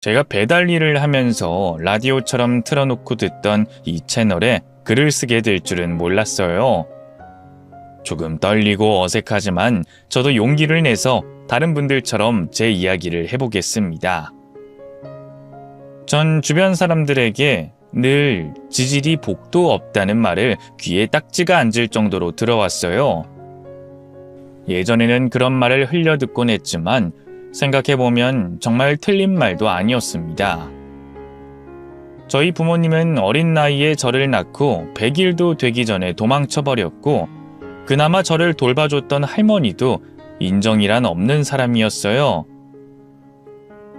제가 배달 일을 하면서 라디오처럼 틀어놓고 듣던 이 채널에 글을 쓰게 될 줄은 몰랐어요. 조금 떨리고 어색하지만 저도 용기를 내서 다른 분들처럼 제 이야기를 해보겠습니다. 전 주변 사람들에게 늘 지질이 복도 없다는 말을 귀에 딱지가 앉을 정도로 들어왔어요. 예전에는 그런 말을 흘려듣곤 했지만 생각해보면 정말 틀린 말도 아니었습니다. 저희 부모님은 어린 나이에 저를 낳고 100일도 되기 전에 도망쳐버렸고 그나마 저를 돌봐줬던 할머니도 인정이란 없는 사람이었어요.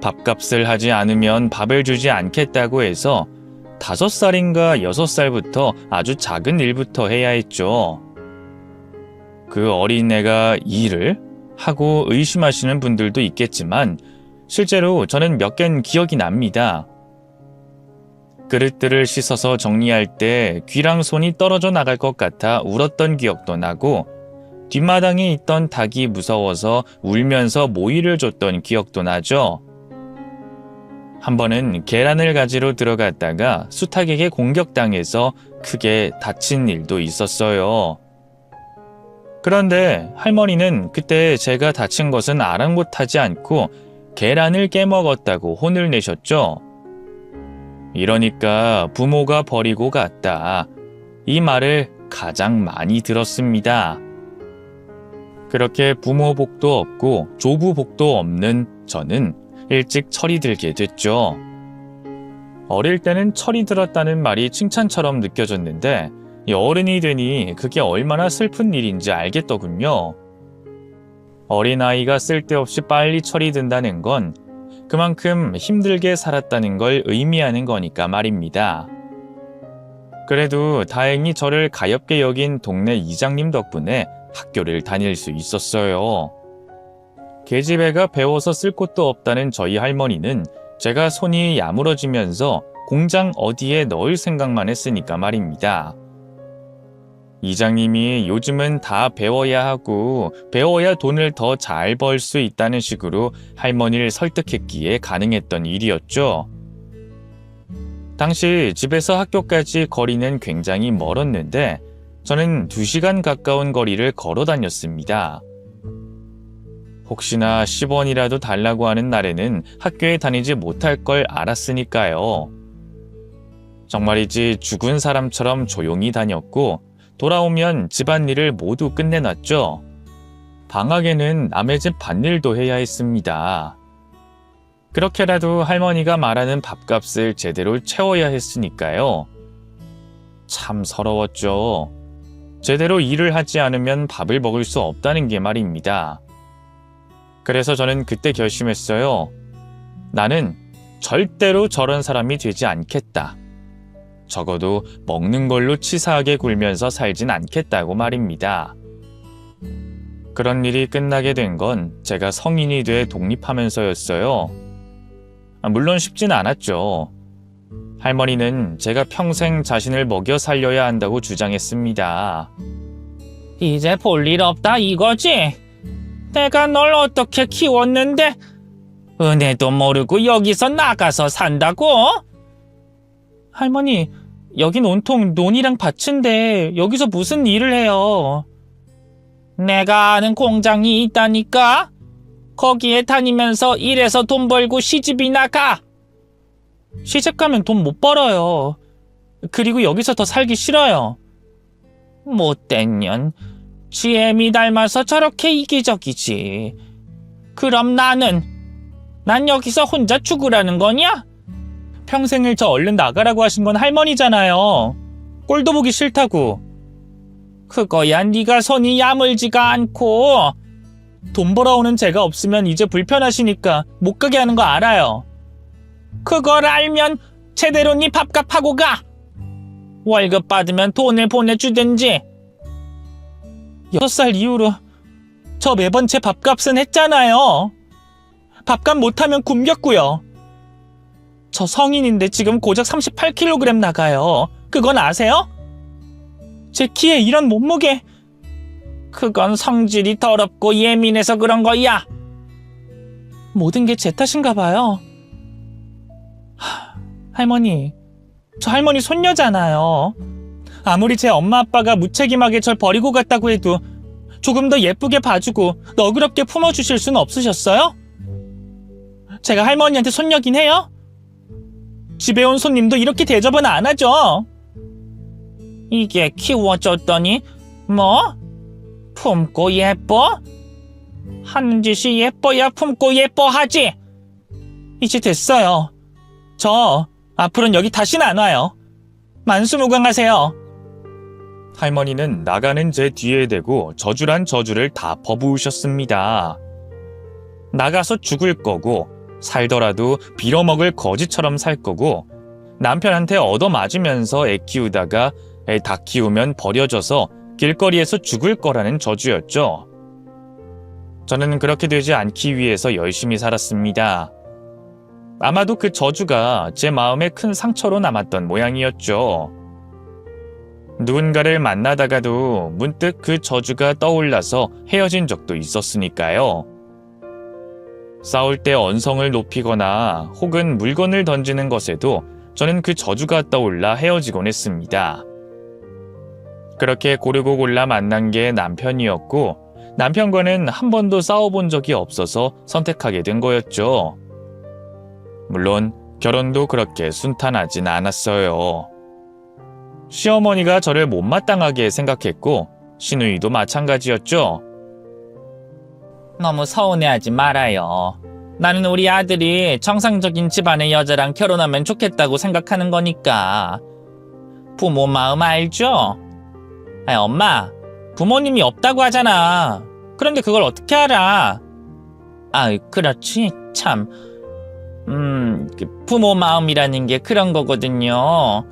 밥값을 하지 않으면 밥을 주지 않겠다고 해서 다섯 살인가 여섯 살부터 아주 작은 일부터 해야 했죠. 그 어린애가 일을 하고 의심하시는 분들도 있겠지만 실제로 저는 몇 개는 기억이 납니다. 그릇들을 씻어서 정리할 때 귀랑 손이 떨어져 나갈 것 같아 울었던 기억도 나고 뒷마당에 있던 닭이 무서워서 울면서 모이를 줬던 기억도 나죠. 한 번은 계란을 가지러 들어갔다가 수탉에게 공격당해서 크게 다친 일도 있었어요. 그런데 할머니는 그때 제가 다친 것은 아랑곳하지 않고 계란을 깨먹었다고 혼을 내셨죠. 이러니까 부모가 버리고 갔다. 이 말을 가장 많이 들었습니다. 그렇게 부모 복도 없고 조부 복도 없는 저는 일찍 철이 들게 됐죠. 어릴 때는 철이 들었다는 말이 칭찬처럼 느껴졌는데 이 어른이 되니 그게 얼마나 슬픈 일인지 알겠더군요. 어린아이가 쓸데없이 빨리 든다는 건 그만큼 힘들게 살았다는 걸 의미하는 거니까 말입니다. 그래도 다행히 저를 가엽게 여긴 동네 이장님 덕분에 학교를 다닐 수 있었어요. 계집애가 배워서 쓸 곳도 없다는 저희 할머니는 제가 손이 야무러지면서 공장 어디에 넣을 생각만 했으니까 말입니다. 이장님이 요즘은 다 배워야 하고 배워야 돈을 더 잘 벌 수 있다는 식으로 할머니를 설득했기에 가능했던 일이었죠. 당시 집에서 학교까지 거리는 굉장히 멀었는데 저는 2시간 가까운 거리를 걸어 다녔습니다. 혹시나 10원이라도 달라고 하는 날에는 학교에 다니지 못할 걸 알았으니까요. 정말이지 죽은 사람처럼 조용히 다녔고 돌아오면 집안일을 모두 끝내놨죠. 방학에는 남의 집 밭일도 해야 했습니다. 그렇게라도 할머니가 말하는 밥값을 제대로 채워야 했으니까요. 참 서러웠죠. 제대로 일을 하지 않으면 밥을 먹을 수 없다는 게 말입니다. 그래서 저는 그때 결심했어요. 나는 절대로 저런 사람이 되지 않겠다. 적어도 먹는 걸로 치사하게 굴면서 살진 않겠다고 말입니다. 그런 일이 끝나게 된 건 제가 성인이 돼 독립하면서였어요. 아, 물론 쉽진 않았죠. 할머니는 제가 평생 자신을 먹여 살려야 한다고 주장했습니다. 이제 볼 일 없다 이거지? 내가 널 어떻게 키웠는데 은혜도 모르고 여기서 나가서 산다고? 할머니, 여긴 온통 논이랑 밭인데 여기서 무슨 일을 해요? 내가 아는 공장이 있다니까? 거기에 다니면서 일해서 돈 벌고 시집이나 가. 시집 가면 돈 못 벌어요. 그리고 여기서 더 살기 싫어요. 못된 년. GM이 닮아서 저렇게 이기적이지. 그럼 나는 난 여기서 혼자 죽으라는 거냐? 평생을 저 얼른 나가라고 하신 건 할머니잖아요. 꼴도 보기 싫다고. 그거야 네가 손이 야물지가 않고 돈 벌어오는 제가 없으면 이제 불편하시니까 못 가게 하는 거 알아요. 그걸 알면 제대로 네 밥값 하고 가. 월급 받으면 돈을 보내주든지. 여섯 살 이후로 저 매번 제 밥값은 했잖아요. 밥값 못하면 굶겼고요. 저 성인인데 지금 고작 38kg 나가요. 그건 아세요? 제 키에 이런 몸무게 그건 성질이 더럽고 예민해서 그런 거야. 모든 게 제 탓인가 봐요. 할머니, 저 할머니 손녀잖아요. 아무리 제 엄마 아빠가 무책임하게 절 버리고 갔다고 해도 조금 더 예쁘게 봐주고 너그럽게 품어주실 수는 없으셨어요? 제가 할머니한테 손녀긴 해요? 집에 온 손님도 이렇게 대접은 안 하죠. 이게 키워줬더니 뭐? 품고 예뻐? 하는 짓이 예뻐야 품고 예뻐하지. 이제 됐어요. 저 앞으로는 여기 다시는 안 와요. 만수무강하세요. 할머니는 나가는 제 뒤에 대고 저주란 저주를 다 퍼부으셨습니다. 나가서 죽을 거고 살더라도 빌어먹을 거지처럼 살 거고 남편한테 얻어맞으면서 애 키우다가 애 다 키우면 버려져서 길거리에서 죽을 거라는 저주였죠. 저는 그렇게 되지 않기 위해서 열심히 살았습니다. 아마도 그 저주가 제 마음에 큰 상처로 남았던 모양이었죠. 누군가를 만나다가도 문득 그 저주가 떠올라서 헤어진 적도 있었으니까요. 싸울 때 언성을 높이거나 혹은 물건을 던지는 것에도 저는 그 저주가 떠올라 헤어지곤 했습니다. 그렇게 고르고 골라 만난 게 남편이었고 남편과는 한 번도 싸워본 적이 없어서 선택하게 된 거였죠. 물론 결혼도 그렇게 순탄하진 않았어요. 시어머니가 저를 못마땅하게 생각했고 시누이도 마찬가지였죠. 너무 서운해하지 말아요. 나는 우리 아들이 정상적인 집안의 여자랑 결혼하면 좋겠다고 생각하는 거니까. 부모 마음 알죠? 아니, 엄마, 부모님이 없다고 하잖아. 그런데 그걸 어떻게 알아? 아, 그렇지. 참. 음, 그 부모 마음이라는 게 그런 거거든요.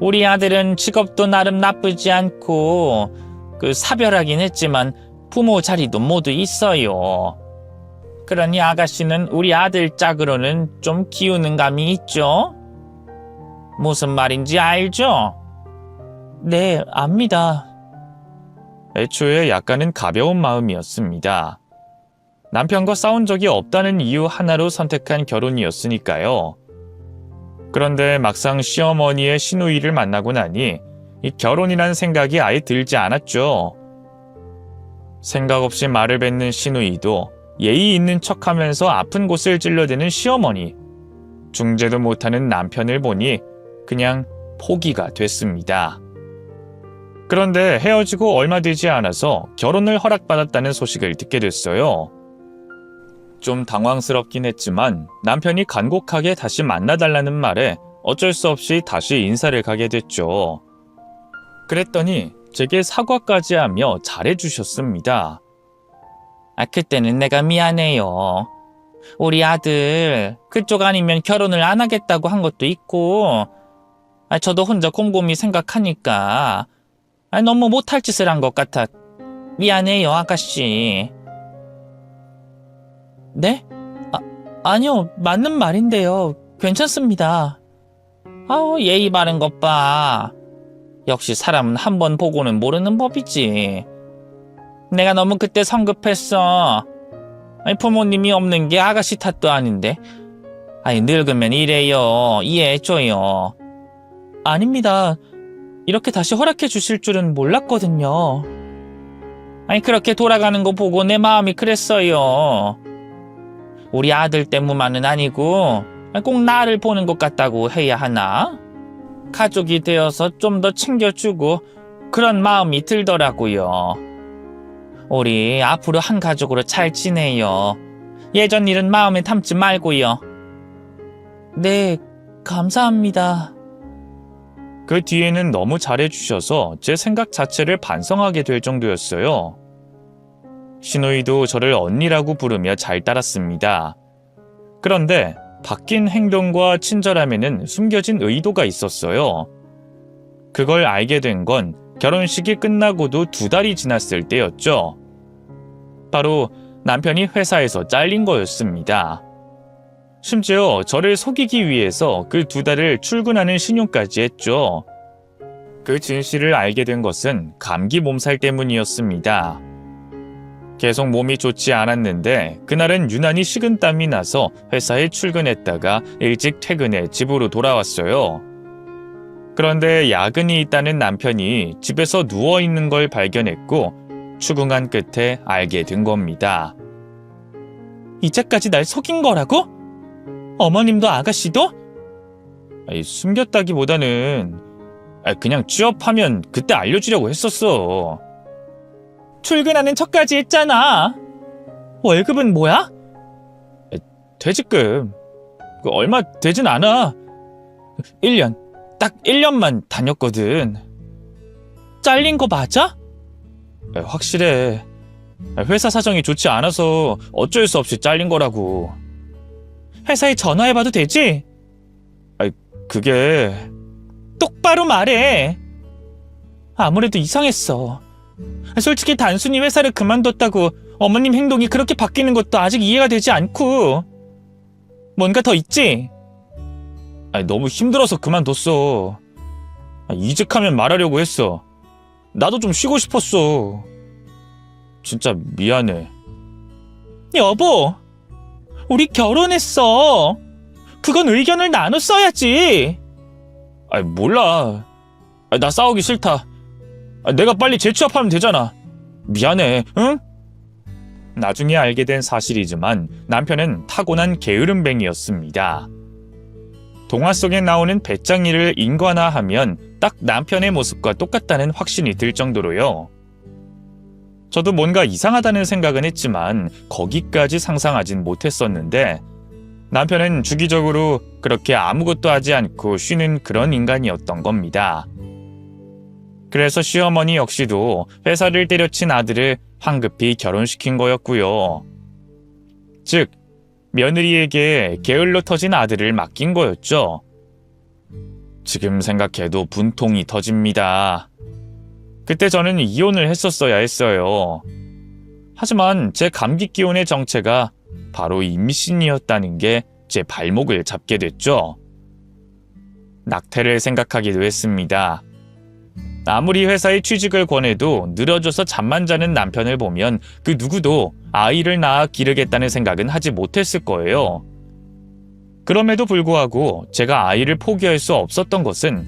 우리 아들은 직업도 나름 나쁘지 않고, 그 사별하긴 했지만, 부모 자리도 모두 있어요. 그러니 아가씨는 우리 아들 짝으로는 좀 기우는 감이 있죠? 무슨 말인지 알죠? 네, 압니다. 애초에 약간은 가벼운 마음이었습니다. 남편과 싸운 적이 없다는 이유 하나로 선택한 결혼이었으니까요. 그런데 막상 시어머니의 시누이를 만나고 나니 이 결혼이란 생각이 아예 들지 않았죠. 생각 없이 말을 뱉는 시누이도 예의 있는 척 하면서 아픈 곳을 찔러대는 시어머니. 중재도 못하는 남편을 보니 그냥 포기가 됐습니다. 그런데 헤어지고 얼마 되지 않아서 결혼을 허락받았다는 소식을 듣게 됐어요. 좀 당황스럽긴 했지만 남편이 간곡하게 다시 만나달라는 말에 어쩔 수 없이 다시 인사를 가게 됐죠. 그랬더니 제게 사과까지 하며 잘해주셨습니다. 아, 그때는 내가 미안해요. 우리 아들 그쪽 아니면 결혼을 안 하겠다고 한 것도 있고, 아, 저도 혼자 곰곰이 생각하니까 아, 너무 못할 짓을 한 것 같아. 미안해요, 아가씨. 네? 아, 아니요, 맞는 말인데요. 괜찮습니다. 아우, 예의 바른 것 봐. 역시 사람은 한 번 보고는 모르는 법이지. 내가 너무 그때 성급했어. 아니, 부모님이 없는 게 아가씨 탓도 아닌데. 아니, 늙으면 이래요. 이해해줘요. 아닙니다. 이렇게 다시 허락해 주실 줄은 몰랐거든요. 아니, 그렇게 돌아가는 거 보고 내 마음이 그랬어요. 우리 아들 때문만은 아니고, 꼭 나를 보는 것 같다고 해야 하나? 가족이 되어서 좀 더 챙겨주고, 그런 마음이 들더라고요. 우리 앞으로 한 가족으로 잘 지내요. 예전 일은 마음에 담지 말고요. 네, 감사합니다. 그 뒤에는 너무 잘해주셔서 제 생각 자체를 반성하게 될 정도였어요. 신우이도 저를 언니라고 부르며 잘 따랐습니다. 그런데 바뀐 행동과 친절함에는 숨겨진 의도가 있었어요. 그걸 알게 된 건 결혼식이 끝나고도 두 달이 지났을 때였죠. 바로 남편이 회사에서 잘린 거였습니다. 심지어 저를 속이기 위해서 그 두 달을 출근하는 신용까지 했죠. 그 진실을 알게 된 것은 감기 몸살 때문이었습니다. 계속 몸이 좋지 않았는데 그날은 유난히 식은땀이 나서 회사에 출근했다가 일찍 퇴근해 집으로 돌아왔어요. 그런데 야근이 있다는 남편이 집에서 누워 있는 걸 발견했고 추궁한 끝에 알게 된 겁니다. 이제까지 날 속인 거라고? 어머님도 아가씨도? 아니, 숨겼다기보다는 아, 그냥 취업하면 그때 알려주려고 했었어. 출근하는 척까지 했잖아. 월급은 뭐야? 퇴직금 그 얼마 되진 않아. 1년 딱 1년만 다녔거든. 잘린 거 맞아? 아, 확실해. 아, 회사 사정이 좋지 않아서 어쩔 수 없이 잘린 거라고. 회사에 전화해봐도 되지? 그게 똑바로 말해. 아무래도 이상했어. 솔직히 단순히 회사를 그만뒀다고 어머님 행동이 그렇게 바뀌는 것도 아직 이해가 되지 않고. 뭔가 더 있지? 아니, 너무 힘들어서 그만뒀어. 아, 이직하면 말하려고 했어. 나도 좀 쉬고 싶었어. 진짜 미안해. 여보, 우리 결혼했어. 그건 의견을 나눴어야지. 아니, 몰라. 아니, 나 싸우기 싫다. 아, 내가 빨리 재취업하면 되잖아. 미안해, 응? 나중에 알게 된 사실이지만 남편은 타고난 게으름뱅이였습니다. 동화 속에 나오는 배짱이를 인관화하면 딱 남편의 모습과 똑같다는 확신이 들 정도로요. 저도 뭔가 이상하다는 생각은 했지만 거기까지 상상하진 못했었는데 남편은 주기적으로 그렇게 아무것도 하지 않고 쉬는 그런 인간이었던 겁니다. 그래서 시어머니 역시도 회사를 때려친 아들을 황급히 결혼시킨 거였고요. 즉, 며느리에게 게을러 터진 아들을 맡긴 거였죠. 지금 생각해도 분통이 터집니다. 그때 저는 이혼을 했었어야 했어요. 하지만 제 감기 기운의 정체가 바로 임신이었다는 게 제 발목을 잡게 됐죠. 낙태를 생각하기도 했습니다. 아무리 회사에 취직을 권해도 늘어져서 잠만 자는 남편을 보면 그 누구도 아이를 낳아 기르겠다는 생각은 하지 못했을 거예요. 그럼에도 불구하고 제가 아이를 포기할 수 없었던 것은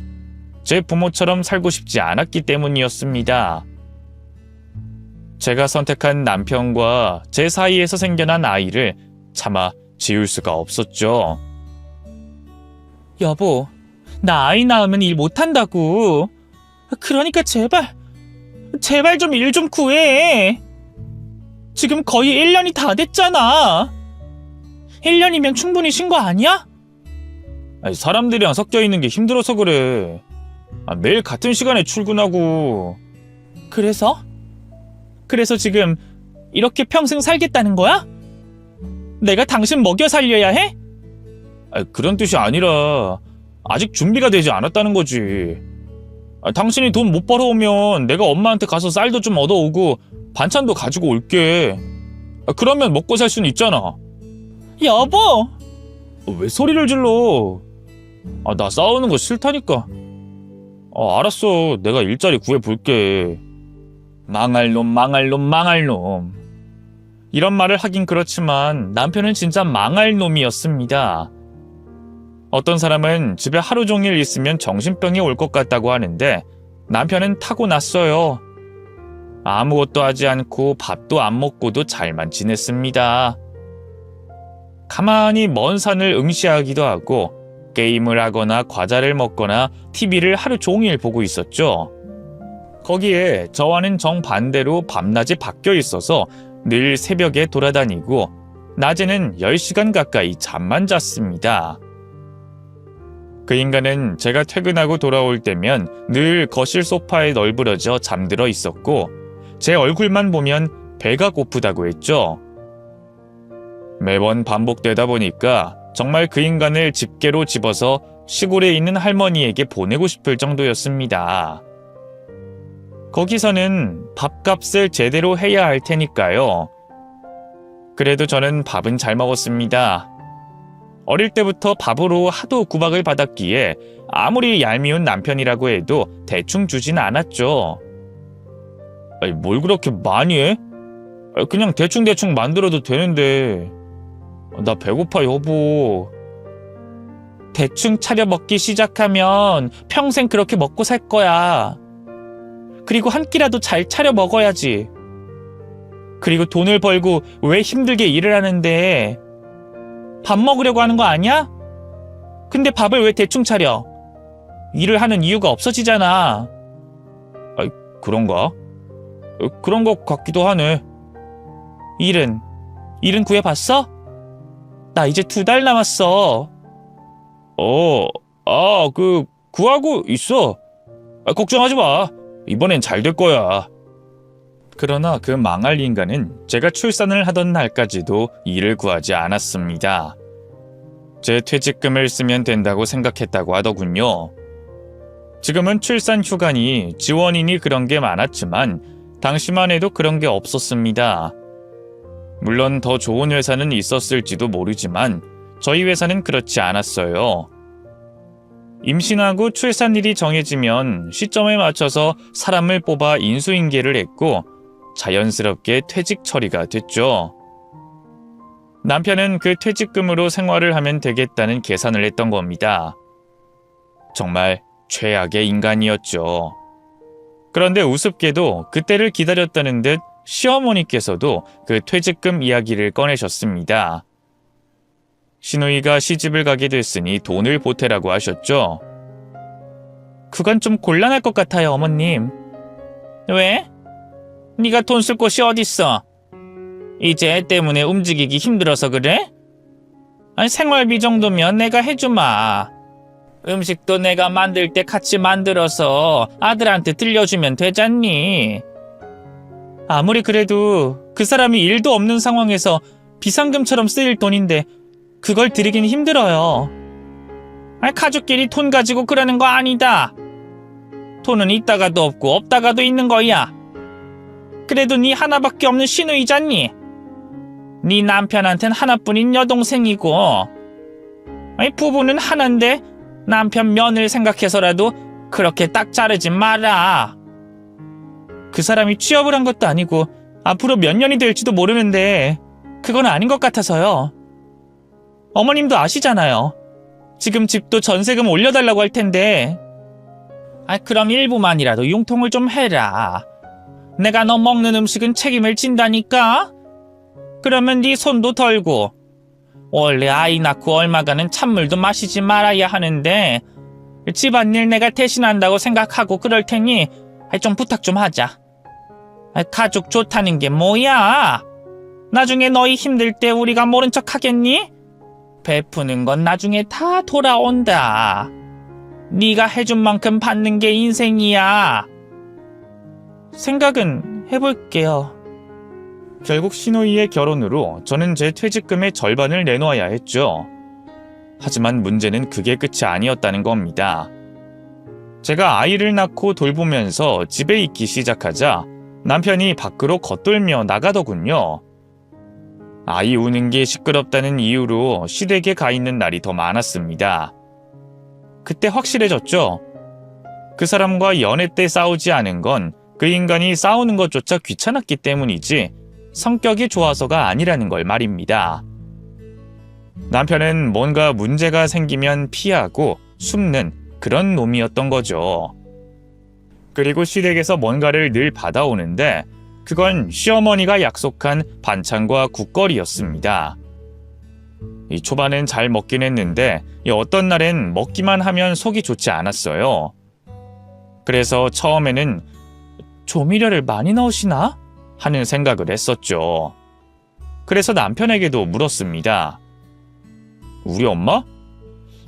제 부모처럼 살고 싶지 않았기 때문이었습니다. 제가 선택한 남편과 제 사이에서 생겨난 아이를 차마 지울 수가 없었죠. 여보, 나 아이 낳으면 일 못한다고. 그러니까 제발, 제발 좀일좀 구해. 지금 거의 1년이 다 됐잖아. 1년이면 충분히 쉰 거 아니야? 아니, 사람들이랑 섞여 있는 게 힘들어서 그래. 아, 매일 같은 시간에 출근하고 그래서? 그래서 지금 이렇게 평생 살겠다는 거야? 내가 당신 먹여 살려야 해? 아, 그런 뜻이 아니라 아직 준비가 되지 않았다는 거지. 아, 당신이 돈 못 벌어오면 내가 엄마한테 가서 쌀도 좀 얻어오고 반찬도 가지고 올게. 아, 그러면 먹고 살 수는 있잖아. 여보! 어, 왜 소리를 질러? 아, 나 싸우는 거 싫다니까. 아, 알았어. 내가 일자리 구해 볼게. 망할 놈, 망할 놈, 망할 놈. 이런 말을 하긴 그렇지만 남편은 진짜 망할 놈이었습니다. 어떤 사람은 집에 하루 종일 있으면 정신병이 올 것 같다고 하는데 남편은 타고났어요. 아무것도 하지 않고 밥도 안 먹고도 잘만 지냈습니다. 가만히 먼 산을 응시하기도 하고 게임을 하거나 과자를 먹거나 TV를 하루 종일 보고 있었죠. 거기에 저와는 정반대로 밤낮이 바뀌어 있어서 늘 새벽에 돌아다니고 낮에는 10시간 가까이 잠만 잤습니다. 그 인간은 제가 퇴근하고 돌아올 때면 늘 거실 소파에 널브러져 잠들어 있었고 제 얼굴만 보면 배가 고프다고 했죠. 매번 반복되다 보니까 정말 그 인간을 집게로 집어서 시골에 있는 할머니에게 보내고 싶을 정도였습니다. 거기서는 밥값을 제대로 해야 할 테니까요. 그래도 저는 밥은 잘 먹었습니다. 어릴 때부터 밥으로 하도 구박을 받았기에 아무리 얄미운 남편이라고 해도 대충 주진 않았죠. 아니, 뭘 그렇게 많이 해? 아, 그냥 대충대충 만들어도 되는데. 나 배고파, 여보. 대충 차려 먹기 시작하면 평생 그렇게 먹고 살 거야. 그리고 한 끼라도 잘 차려 먹어야지. 그리고 돈을 벌고 왜 힘들게 일을 하는데 밥 먹으려고 하는 거 아니야? 근데 밥을 왜 대충 차려? 일을 하는 이유가 없어지잖아. 그런가? 어, 그런 것 같기도 하네. 일은 일은 구해봤어? 나 이제 두 달 남았어. 어, 아, 그, 구하고 있어. 아, 걱정하지 마. 이번엔 잘 될 거야. 그러나 그 망할 인간은 제가 출산을 하던 날까지도 일을 구하지 않았습니다. 제 퇴직금을 쓰면 된다고 생각했다고 하더군요. 지금은 출산 휴가니 지원이니 그런 게 많았지만 당시만 해도 그런 게 없었습니다. 물론 더 좋은 회사는 있었을지도 모르지만 저희 회사는 그렇지 않았어요. 임신하고 출산일이 정해지면 시점에 맞춰서 사람을 뽑아 인수인계를 했고 자연스럽게 퇴직 처리가 됐죠. 남편은 그 퇴직금으로 생활을 하면 되겠다는 계산을 했던 겁니다. 정말 최악의 인간이었죠. 그런데 우습게도 그때를 기다렸다는 듯 시어머니께서도 그 퇴직금 이야기를 꺼내셨습니다. 신우이가 시집을 가게 됐으니 돈을 보태라고 하셨죠. 그건 좀 곤란할 것 같아요, 어머님. 왜? 네가 돈 쓸 곳이 어딨어? 이제 애 때문에 움직이기 힘들어서 그래? 아니 생활비 정도면 내가 해주마. 음식도 내가 만들 때 같이 만들어서 아들한테 들려주면 되잖니. 아무리 그래도 그 사람이 일도 없는 상황에서 비상금처럼 쓰일 돈인데 그걸 드리긴 힘들어요. 아니 가족끼리 돈 가지고 그러는 거 아니다. 돈은 있다가도 없고 없다가도 있는 거야. 그래도 네 하나밖에 없는 신우이잖니. 네 남편한텐 하나뿐인 여동생이고. 아니 부부는 하나인데 남편 면을 생각해서라도 그렇게 딱 자르지 마라. 그 사람이 취업을 한 것도 아니고 앞으로 몇 년이 될지도 모르는데 그건 아닌 것 같아서요. 어머님도 아시잖아요. 지금 집도 전세금 올려달라고 할 텐데. 아, 그럼 일부만이라도 융통을 좀 해라. 내가 너 먹는 음식은 책임을 진다니까? 그러면 네 손도 덜고. 원래 아이 낳고 얼마간은 찬물도 마시지 말아야 하는데 집안일 내가 대신한다고 생각하고 그럴 테니 좀 부탁 좀 하자. 아, 가족 좋다는 게 뭐야? 나중에 너희 힘들 때 우리가 모른 척 하겠니? 베푸는 건 나중에 다 돌아온다. 네가 해준 만큼 받는 게 인생이야. 생각은 해볼게요. 결국 신우이의 결혼으로 저는 제 퇴직금의 절반을 내놓아야 했죠. 하지만 문제는 그게 끝이 아니었다는 겁니다. 제가 아이를 낳고 돌보면서 집에 있기 시작하자 남편이 밖으로 겉돌며 나가더군요. 아이 우는 게 시끄럽다는 이유로 시댁에 가 있는 날이 더 많았습니다. 그때 확실해졌죠. 그 사람과 연애 때 싸우지 않은 건 그 인간이 싸우는 것조차 귀찮았기 때문이지 성격이 좋아서가 아니라는 걸 말입니다. 남편은 뭔가 문제가 생기면 피하고 숨는 그런 놈이었던 거죠. 그리고 시댁에서 뭔가를 늘 받아오는데 그건 시어머니가 약속한 반찬과 국거리였습니다. 이 초반엔 잘 먹긴 했는데 이 어떤 날엔 먹기만 하면 속이 좋지 않았어요. 그래서 처음에는 조미료를 많이 넣으시나? 하는 생각을 했었죠. 그래서 남편에게도 물었습니다. 우리 엄마?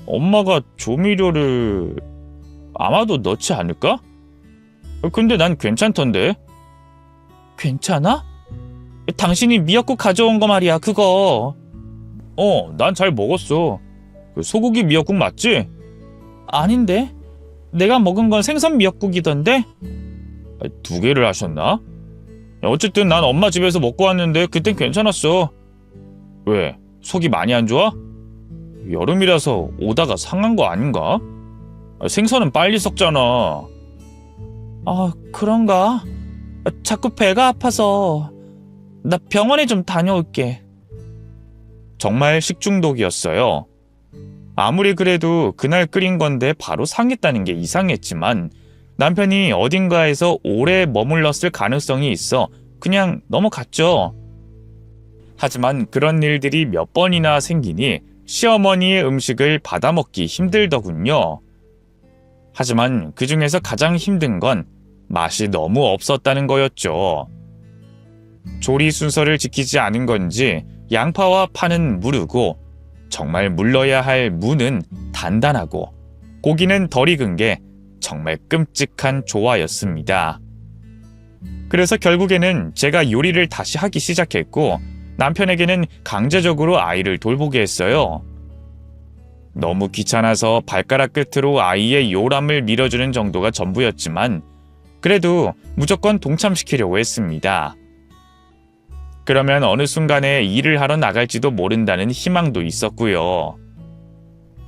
엄마가 조미료를 아마도 넣지 않을까? 근데 난 괜찮던데. 괜찮아? 당신이 미역국 가져온 거 말이야, 그거. 어, 난 잘 먹었어. 그 소고기 미역국 맞지? 아닌데? 내가 먹은 건 생선 미역국이던데? 아, 두 개를 하셨나? 어쨌든 난 엄마 집에서 먹고 왔는데 그땐 괜찮았어. 왜? 속이 많이 안 좋아? 여름이라서 오다가 상한 거 아닌가? 아, 생선은 빨리 썩잖아. 아, 그런가? 자꾸 배가 아파서. 나 병원에 좀 다녀올게. 정말 식중독이었어요. 아무리 그래도 그날 끓인 건데 바로 상했다는 게 이상했지만 남편이 어딘가에서 오래 머물렀을 가능성이 있어 그냥 넘어갔죠. 하지만 그런 일들이 몇 번이나 생기니 시어머니의 음식을 받아먹기 힘들더군요. 하지만 그 중에서 가장 힘든 건 맛이 너무 없었다는 거였죠. 조리 순서를 지키지 않은 건지 양파와 파는 무르고 정말 물러야 할 무는 단단하고 고기는 덜 익은 게 정말 끔찍한 조화였습니다. 그래서 결국에는 제가 요리를 다시 하기 시작했고 남편에게는 강제적으로 아이를 돌보게 했어요. 너무 귀찮아서 발가락 끝으로 아이의 요람을 밀어주는 정도가 전부였지만 그래도 무조건 동참시키려고 했습니다. 그러면 어느 순간에 일을 하러 나갈지도 모른다는 희망도 있었고요.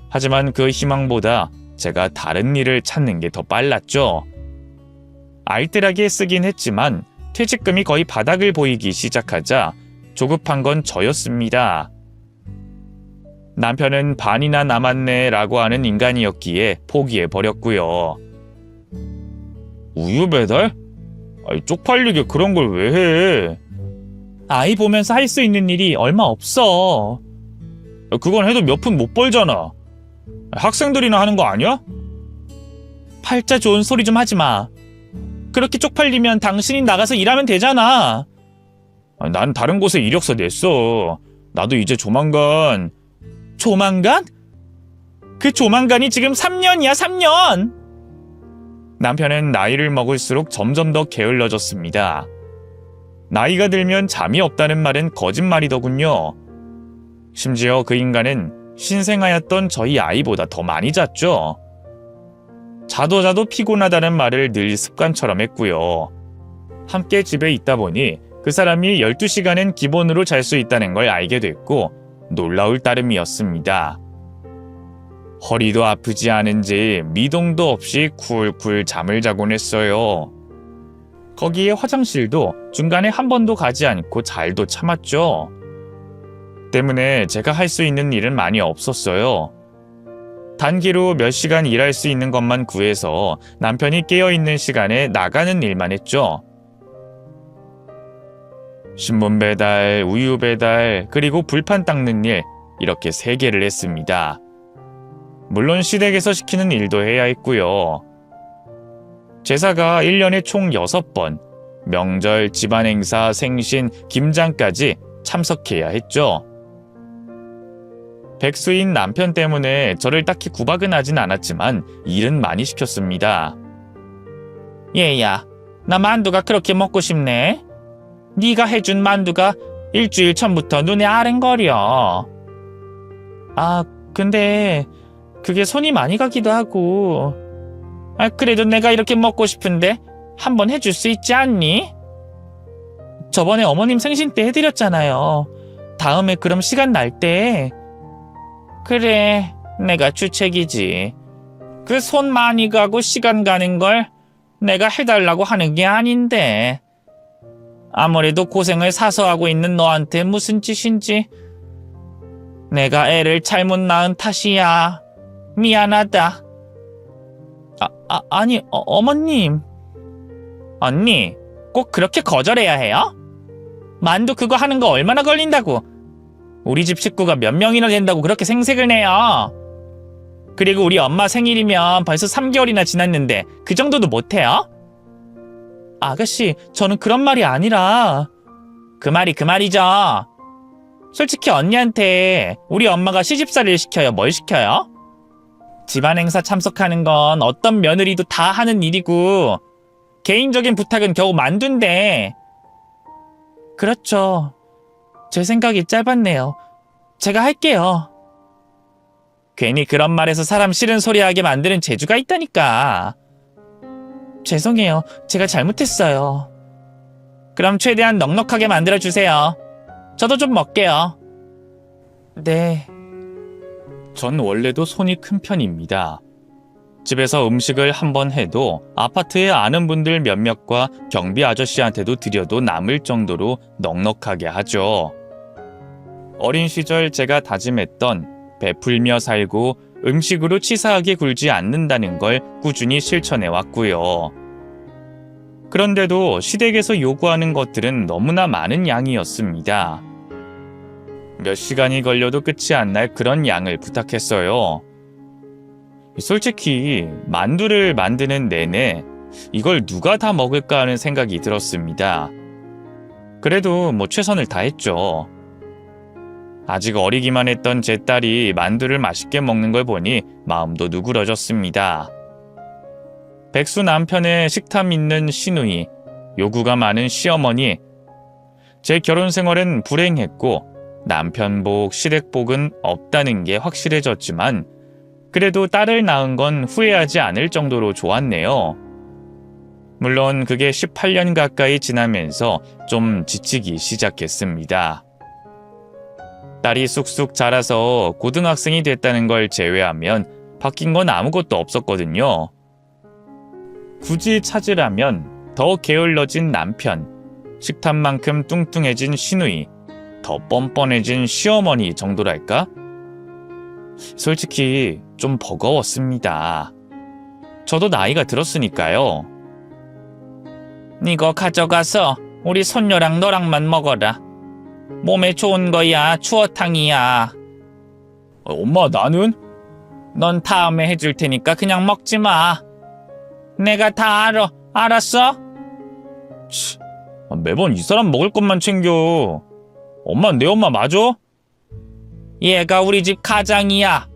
하지만 그 희망보다 제가 다른 일을 찾는 게 더 빨랐죠. 알뜰하게 쓰긴 했지만 퇴직금이 거의 바닥을 보이기 시작하자 조급한 건 저였습니다. 남편은 반이나 남았네 라고 하는 인간이었기에 포기해 버렸고요. 우유 배달? 아이, 쪽팔리게 그런 걸 왜 해? 아이 보면서 할 수 있는 일이 얼마 없어. 야, 그건 해도 몇 푼 못 벌잖아. 학생들이나 하는 거 아니야? 팔자 좋은 소리 좀 하지 마. 그렇게 쪽팔리면 당신이 나가서 일하면 되잖아. 아, 난 다른 곳에 이력서 냈어. 나도 이제 조만간 조만간? 그 조만간이 지금 3년이야, 3년! 남편은 나이를 먹을수록 점점 더 게을러졌습니다. 나이가 들면 잠이 없다는 말은 거짓말이더군요. 심지어 그 인간은 신생아였던 저희 아이보다 더 많이 잤죠. 자도 자도 피곤하다는 말을 늘 습관처럼 했고요. 함께 집에 있다 보니 그 사람이 12시간은 기본으로 잘 수 있다는 걸 알게 됐고 놀라울 따름이었습니다. 허리도 아프지 않은지 미동도 없이 쿨쿨 잠을 자곤 했어요. 거기에 화장실도 중간에 한 번도 가지 않고 잘도 참았죠. 때문에 제가 할 수 있는 일은 많이 없었어요. 단기로 몇 시간 일할 수 있는 것만 구해서 남편이 깨어있는 시간에 나가는 일만 했죠. 신문 배달, 우유 배달, 그리고 불판 닦는 일, 이렇게 세 개를 했습니다. 물론 시댁에서 시키는 일도 해야 했고요. 제사가 1년에 총 6번, 명절, 집안 행사, 생신, 김장까지 참석해야 했죠. 백수인 남편 때문에 저를 딱히 구박은 하진 않았지만 일은 많이 시켰습니다. 얘야, 나 만두가 그렇게 먹고 싶네. 네가 해준 만두가 일주일 전부터 눈에 아른거려. 아, 근데 그게 손이 많이 가기도 하고. 아, 그래도 내가 이렇게 먹고 싶은데 한번 해줄 수 있지 않니? 저번에 어머님 생신 때 해드렸잖아요. 다음에 그럼 시간 날 때. 그래, 내가 주책이지. 그 손 많이 가고 시간 가는 걸 내가 해달라고 하는 게 아닌데. 아무래도 고생을 사서 하고 있는 너한테 무슨 짓인지. 내가 애를 잘못 낳은 탓이야. 미안하다. 아, 아 아니, 어, 어머님. 언니, 꼭 그렇게 거절해야 해요? 만두 그거 하는 거 얼마나 걸린다고. 우리 집 식구가 몇 명이나 된다고 그렇게 생색을 내요. 그리고 우리 엄마 생일이면 벌써 3개월이나 지났는데 그 정도도 못해요? 아가씨, 저는 그런 말이 아니라 그 말이 그 말이죠. 솔직히 언니한테 우리 엄마가 시집살이를 시켜요. 뭘 시켜요? 집안 행사 참석하는 건 어떤 며느리도 다 하는 일이고 개인적인 부탁은 겨우 만둔데 그렇죠. 제 생각이 짧았네요. 제가 할게요. 괜히 그런 말에서 사람 싫은 소리 하게 만드는 재주가 있다니까. 죄송해요. 제가 잘못했어요. 그럼 최대한 넉넉하게 만들어 주세요. 저도 좀 먹게요. 네. 전 원래도 손이 큰 편입니다. 집에서 음식을 한 번 해도 아파트에 아는 분들 몇몇과 경비 아저씨한테도 드려도 남을 정도로 넉넉하게 하죠. 어린 시절 제가 다짐했던 베풀며 살고 음식으로 치사하게 굴지 않는다는 걸 꾸준히 실천해 왔고요. 그런데도 시댁에서 요구하는 것들은 너무나 많은 양이었습니다. 몇 시간이 걸려도 끝이 안 날 그런 양을 부탁했어요. 솔직히 만두를 만드는 내내 이걸 누가 다 먹을까 하는 생각이 들었습니다. 그래도 뭐 최선을 다했죠. 아직 어리기만 했던 제 딸이 만두를 맛있게 먹는 걸 보니 마음도 누그러졌습니다. 백수 남편의 식탐 있는 시누이, 요구가 많은 시어머니, 제 결혼 생활은 불행했고 남편복, 시댁복은 없다는 게 확실해졌지만 그래도 딸을 낳은 건 후회하지 않을 정도로 좋았네요. 물론 그게 18년 가까이 지나면서 좀 지치기 시작했습니다. 딸이 쑥쑥 자라서 고등학생이 됐다는 걸 제외하면 바뀐 건 아무것도 없었거든요. 굳이 찾으라면 더 게을러진 남편, 식탐만큼 뚱뚱해진 시누이, 더 뻔뻔해진 시어머니 정도랄까? 솔직히 좀 버거웠습니다. 저도 나이가 들었으니까요. 이거 가져가서 우리 손녀랑 너랑만 먹어라. 몸에 좋은 거야, 추어탕이야. 어, 엄마 나는? 넌 다음에 해줄 테니까 그냥 먹지 마. 내가 다 알아. 알았어? 치, 아, 매번 이 사람 먹을 것만 챙겨. 엄마 내 엄마 맞아? 얘가 우리 집 가장이야.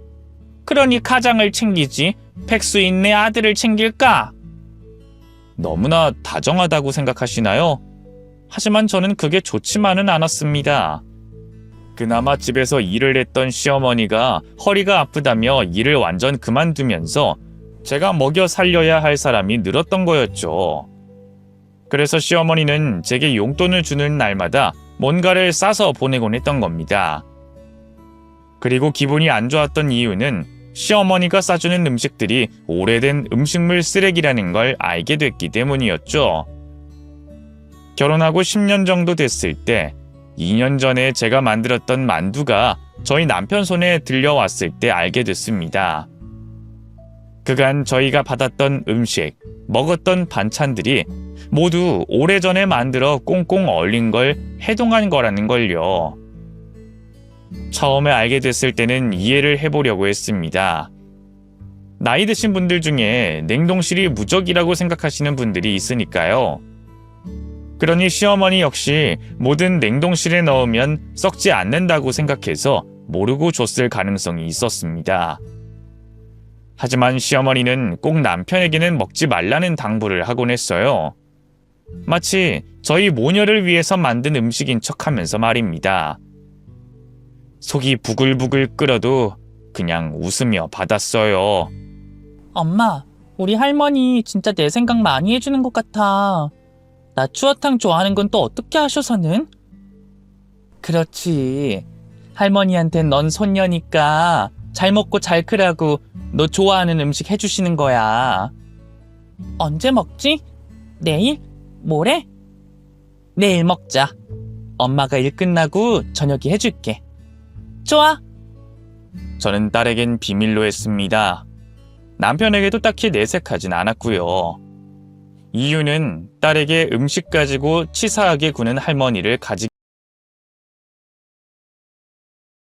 그러니 가장을 챙기지. 백수인 내 아들을 챙길까? 너무나 다정하다고 생각하시나요? 하지만 저는 그게 좋지만은 않았습니다. 그나마 집에서 일을 했던 시어머니가 허리가 아프다며 일을 완전 그만두면서 제가 먹여 살려야 할 사람이 늘었던 거였죠. 그래서 시어머니는 제게 용돈을 주는 날마다 뭔가를 싸서 보내곤 했던 겁니다. 그리고 기분이 안 좋았던 이유는 시어머니가 싸주는 음식들이 오래된 음식물 쓰레기라는 걸 알게 됐기 때문이었죠. 결혼하고 10년 정도 됐을 때 2년 전에 제가 만들었던 만두가 저희 남편 손에 들려왔을 때 알게 됐습니다. 그간 저희가 받았던 음식, 먹었던 반찬들이 모두 오래전에 만들어 꽁꽁 얼린 걸 해동한 거라는 걸요. 처음에 알게 됐을 때는 이해를 해보려고 했습니다. 나이 드신 분들 중에 냉동실이 무적이라고 생각하시는 분들이 있으니까요. 그러니 시어머니 역시 모든 냉동실에 넣으면 썩지 않는다고 생각해서 모르고 줬을 가능성이 있었습니다. 하지만 시어머니는 꼭 남편에게는 먹지 말라는 당부를 하곤 했어요. 마치 저희 모녀를 위해서 만든 음식인 척 하면서 말입니다. 속이 부글부글 끓어도 그냥 웃으며 받았어요. 엄마, 우리 할머니 진짜 내 생각 많이 해주는 것 같아. 나 추어탕 좋아하는 건 또 어떻게 하셔서는? 그렇지. 할머니한텐 넌 손녀니까 잘 먹고 잘 크라고 너 좋아하는 음식 해주시는 거야. 언제 먹지? 내일? 모레? 내일 먹자. 엄마가 일 끝나고 저녁에 해줄게. 좋아. 저는 딸에겐 비밀로 했습니다. 남편에게도 딱히 내색하진 않았고요. 이유는 딸에게 음식 가지고 치사하게 구는 할머니를 가지